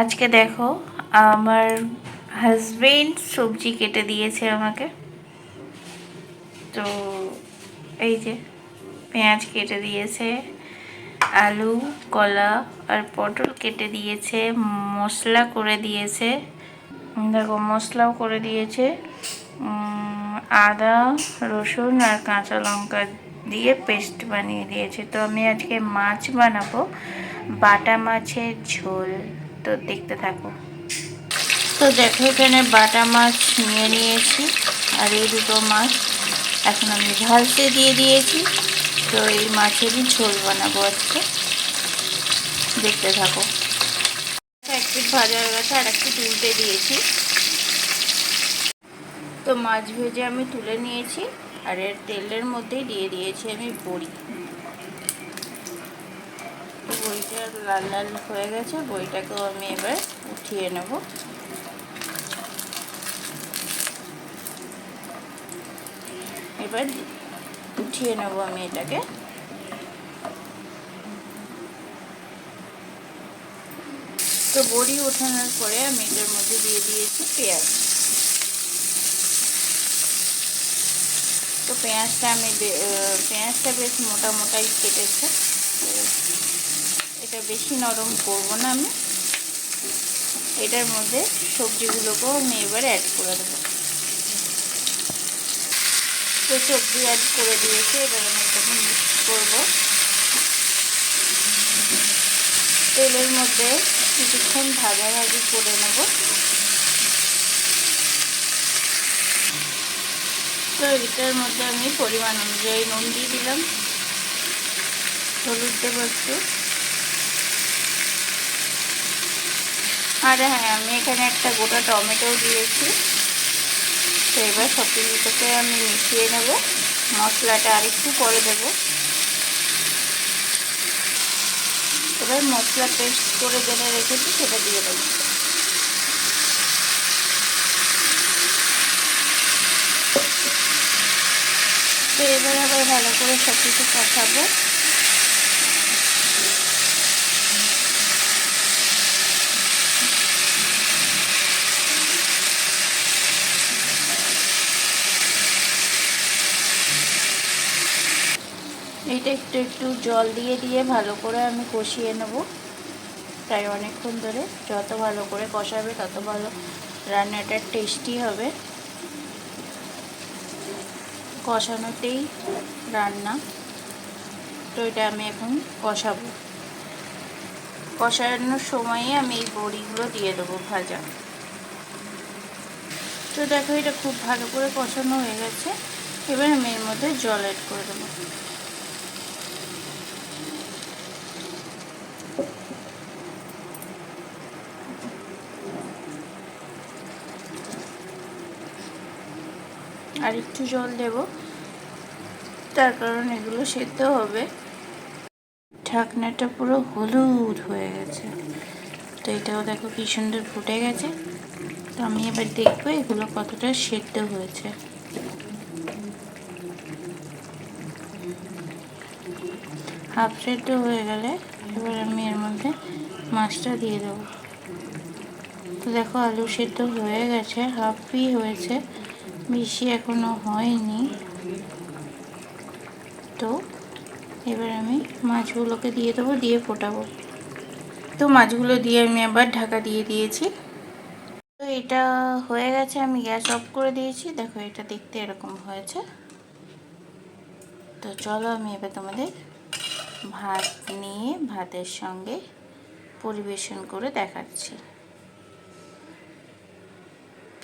আজকে দেখো, আমার হাজবেন্ড সবজি কেটে দিয়েছে আমাকে। তো এই যে, পেঁয়াজ কেটে দিয়েছে, আলু, কলা আর পটল কেটে দিয়েছে, মশলা করে দিয়েছে। দেখো, মশলাও করে দিয়েছে। আদা, রসুন আর কাঁচা লঙ্কা দিয়ে পেস্ট বানিয়ে দিয়েছে। তো আমি আজকে মাছ বানাবো। বাটা মাছের ঝোল। তো দেখতে থাকো। তো দেখো, এখানে বাটা মাছ নিয়ে নিয়েছি, আর এই দুটো মাছ এখন আমি ভাজতে দিয়ে দিয়েছি। তো এই মাছেরই ঝোল বানাবো আজকে। দেখতে থাকো। এক পিঠ ভাজা হয়ে গেছে আর একটু তুলতে দিয়েছি। তো মাছ ভেজে আমি তুলে নিয়েছি, আর এর তেলের মধ্যেই দিয়ে দিয়েছি আমি বড়ি। বড়িটা লাল লাল হয়ে গেছে বড়িটাকেও আমি এবার উঠিয়ে নেব। এবার উঠিয়ে নেব আমি এটাকে। তো বড়ি ওঠানোর পরে আমি এটার মধ্যে দিয়ে দিয়েছি পেঁয়াজ। তো পেঁয়াজটা আমি পেঁয়াজটা বেশ মোটা মোটাই কেটেছে। এটা বেশি নরম করব না আমি। এটার মধ্যে সবজিগুলোকেও আমি এবার অ্যাড করে দেবো। তো সবজি অ্যাড করে দিয়েছি, এবার আমি এটাকে মিক্স করব। তেলের মধ্যে কিছুক্ষণ ভাজাভাজি করে নেব। তো এটার মধ্যে আমি পরিমাণ অনুযায়ী নুন দিয়ে দিলাম। হলুদ দেবো একটু আর হ্যাঁ আমি এখানে একটা গোটা টমেটো দিয়েছি। তো এবার সব কিছুটাকে আমি মিশিয়ে নেব। মশলাটা আরেকটু করে দেবো। এবার মশলা পেস্ট করে যেটা রেখেছি সেটা দিয়ে দেবো। তো এবার আবার ভালো করে সব কিছু কষাবো। এইটা একটু একটু জল দিয়ে দিয়ে ভালো করে আমি কষিয়ে নেব। প্রায় অনেকক্ষণ ধরে যত ভালো করে কষাবে তত ভালো রান্নাটা টেস্টি হবে। কষানোতেই রান্না। তো এটা আমি এখন কষাবো। কষানোর সময়ে আমি এই বড়িগুলো দিয়ে দেবো ভাজা। তো দেখো এটা খুব ভালো করে কষানো হয়ে গেছে। এবার আমি এর মধ্যে জল অ্যাড করে দেবো। আর একটু জল দেব। তার কারণ এগুলো সেদ্ধ হবে। ঢাকনাটা পুরো হলুদ হয়ে গেছে। তো এটাও দেখো কি সুন্দর ফুটে গেছে। তো আমি এবার দেখব এগুলো কতটা সেদ্ধ হয়েছে। হাফ সেদ্ধ হয়ে গেলে এবার আমি এর মধ্যে মাছটা দিয়ে দেবো। তো দেখো আলু সেদ্ধ হয়ে গেছে, হাফই হয়েছে। বেশি এখনও হয়নি। তো, এবার আমি মাছগুলোকে দিয়ে দেবো, দিয়ে ফোটাবো। তো, মাছগুলো দিয়ে আমি আবার ঢাকা দিয়ে দিয়েছি। তো, এটা হয়ে গেছে, আমি গ্যাস অফ করে দিয়েছি। দেখো, এটা দেখতে এরকম হয়েছে। তো, চলো আমি এবার তোমাদের ভাত নিয়ে, ভাতের সঙ্গে পরিবেশন করে দেখাচ্ছি।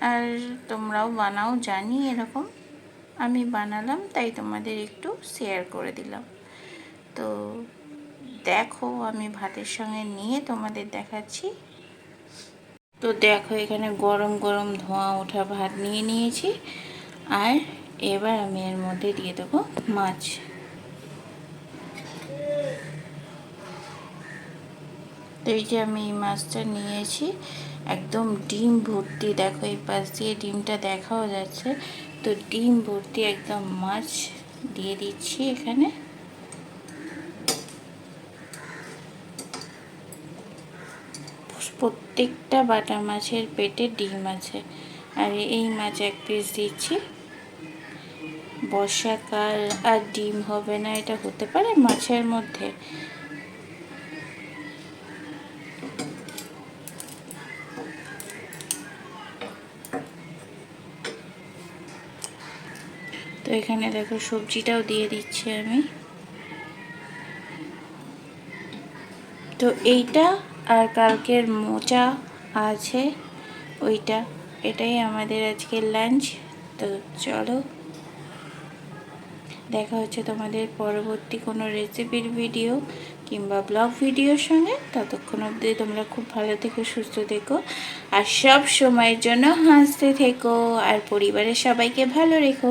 আর তোমরাও বানাও, জানি এরকম। আমি বানালাম, তাই তোমাদের একটু শেয়ার করে দিলাম। তো দেখো, আমি ভাতের সঙ্গে নিয়ে তোমাদের দেখাচ্ছি। তো দেখো, এখানে গরম গরম ধোঁয়া ওঠা ভাত নিয়ে নিয়েছি। আর এবার আমি এর মধ্যে দিয়ে দেবো মাছ। তো এই যে আমি এই মাছটা নিয়েছি। একদম ডিম ভর্তি, দেখো এই পাশ দিয়ে ডিমটা দেখাও যাচ্ছে। তো ডিম ভর্তি একদম মাছ দিয়ে দিচ্ছি এখানে। প্রত্যেকটা বাটা মাছের পেটে ডিম আছে। আর এই মাছ এক পিস দিচ্ছি। বর্ষাকাল আর ডিম হবে না, এটা হতে পারে মাছের মধ্যে। তো এখানে দেখো সবজিটাও দিয়ে দিচ্ছি আমি। তো এইটা আর কালকের মোচা আছে, ওইটা। এটাই আমাদের আজকের লাঞ্চ তো চলো, দেখা হচ্ছে তোমাদের পরবর্তী কোনো রেসিপির ভিডিও কিংবা ব্লগ ভিডিওর সঙ্গে। ততক্ষণ অবধি তোমরা খুব ভালো থেকো, সুস্থ থেকো, আর সব সময়ের জন্য হাসতে থেকো, আর পরিবারের সবাইকে ভালো রেখো।